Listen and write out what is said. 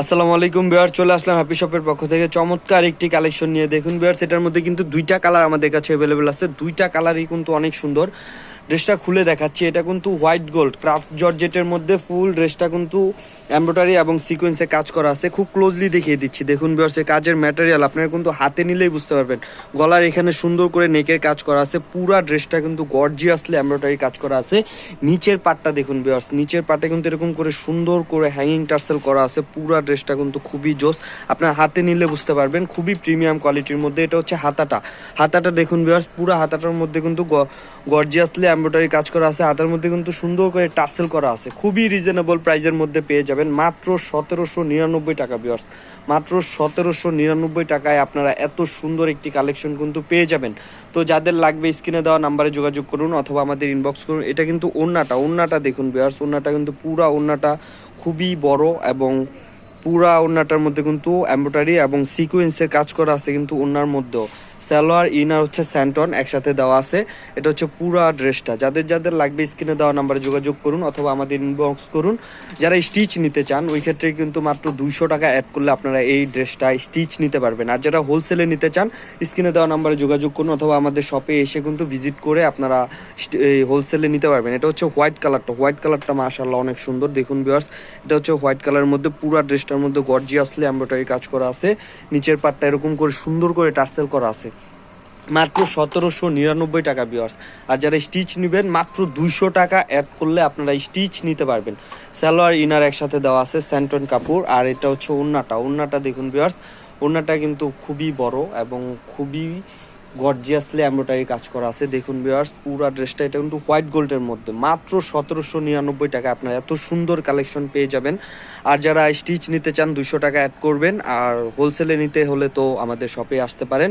আসসালামু আলাইকুম বিয়ার চলে আসলাম হ্যাপি শপের পক্ষ থেকে। চমৎকার একটি কালেকশন নিয়ে। দেখুন বিয়ার সেটার মধ্যে কিন্তু দুইটা কালার আমাদের কাছে অ্যাভেলেবেল আছে। দুইটা কালারই কিন্তু অনেক সুন্দর। ড্রেসটা খুলে দেখাচ্ছি। এটা কিন্তু হোয়াইট গোল্ড, ক্রাফট জর্জেটের মধ্যে ফুল ড্রেসটা কিন্তু এমব্রয়ডারি এবং সিকোয়েন্সে কাজ করা আছে। খুব ক্লোজলি দেখিয়ে দিচ্ছি। দেখুন বিয়ার সে কাজের ম্যাটেরিয়াল আপনারা কিন্তু হাতে নিলেই বুঝতে পারবেন। গলার এখানে সুন্দর করে নেকের কাজ করা আছে। পুরা ড্রেসটা কিন্তু গর্জিয়াসলি এমব্রয়ডারি কাজ করা আছে। নিচের পাটটা দেখুন বিয়ার্স নিচের পাটে কিন্তু এরকম করে সুন্দর করে হ্যাঙ্গিং টার্সেল করা আছে। পুরা ড্রেসটা কিন্তু খুবই জোস। আপনার হাতে নিলে বুঝতে পারবেন, খুবই প্রিমিয়াম কোয়ালিটির মধ্যে। এটা হচ্ছে হাতাটা। হাতাটা দেখুন বিয়ার্স পুরো হাতাটার মধ্যে কিন্তু গর্জিয়াসলি এমব্রয়ডারি কাজ করা আছে, হাতার মধ্যে কিন্তু সুন্দর করে টার্সেল করা আছে। খুবই রিজনেবল প্রাইজের মধ্যে পেয়ে যাবেন মাত্র সতেরোশো নিরানব্বই টাকা বিয়ার্স মাত্র সতেরোশো নিরানব্বই টাকায় আপনারা এত সুন্দর একটি কালেকশন কিন্তু পেয়ে যাবেন। তো যাদের লাগবে স্ক্রিনে দেওয়া নাম্বারে যোগাযোগ করুন অথবা আমাদের ইনবক্স করুন। এটা কিন্তু ওন্নাটা ওন্নাটা দেখুন বিয়ার্স ওন্নাটা কিন্তু পুরা ওন্নাটা খুবই বড় এবং পুরা ওন্নাটার মধ্যে কিন্তু এমব্রয়ডারি এবং সিকোয়েন্সের কাজ করা আছে কিন্তু ওন্নার মধ্যেও। সালোয়ার, ইনার হচ্ছে স্যান্টন, একসাথে দেওয়া আছে। এটা হচ্ছে পুরা ড্রেসটা। যাদের যাদের লাগবে স্ক্রিনে দেওয়া নাম্বারে যোগাযোগ করুন অথবা আমাদের ইনবক্স করুন। যারা স্টিচ নিতে চান, ওই ক্ষেত্রে কিন্তু মাত্র দুইশো টাকা অ্যাড করলে আপনারা এই ড্রেসটা স্টিচ নিতে পারবেন। আর যারা হোলসেলে নিতে চান, স্ক্রিনে দেওয়া নাম্বারে যোগাযোগ করুন অথবা আমাদের শপে এসে কিন্তু ভিজিট করে আপনারা হোলসেলে নিতে পারবেন। এটা হচ্ছে হোয়াইট কালারটা হোয়াইট কালারটা মাশাল্লাহ অনেক সুন্দর। দেখুন বিয়ার্স এটা হচ্ছে হোয়াইট কালারের মধ্যে পুরা ড্রেসটার মধ্যে গর্জিয়াসলি এমব্রয়ডারি কাজ করা আছে। নিচের পাটটা এরকম করে সুন্দর করে টার্সেল করা আছে। মাত্র সতেরোশো নিরানব্বই টাকা বিয়ার্স আর যারা স্টিচ নেবেন, মাত্র দুইশো টাকা অ্যাড করলে আপনারা স্টিচ নিতে পারবেন। সালোয়ার ইনার একসাথে দেওয়া আছে স্যান্টন কাপড়। আর এটা হচ্ছে ওন্নাটা ওন্নাটা দেখুন বিয়ার্স ওন্নাটা কিন্তু খুবই বড় এবং খুবই গর্জিয়াসলি এমব্রয়ডারি কাজ করা আছে। দেখুন বিয়ার্স পুরো ড্রেসটা এটা কিন্তু হোয়াইট গোল্ডের মধ্যে। মাত্র সতেরোশো নিরানব্বই টাকা আপনারা এত সুন্দর কালেকশন পেয়ে যাবেন। আর যারা স্টিচ নিতে চান দুশো টাকা অ্যাড করবেন। আর হোলসেলে নিতে হলে তো আমাদের শপে আসতে পারেন।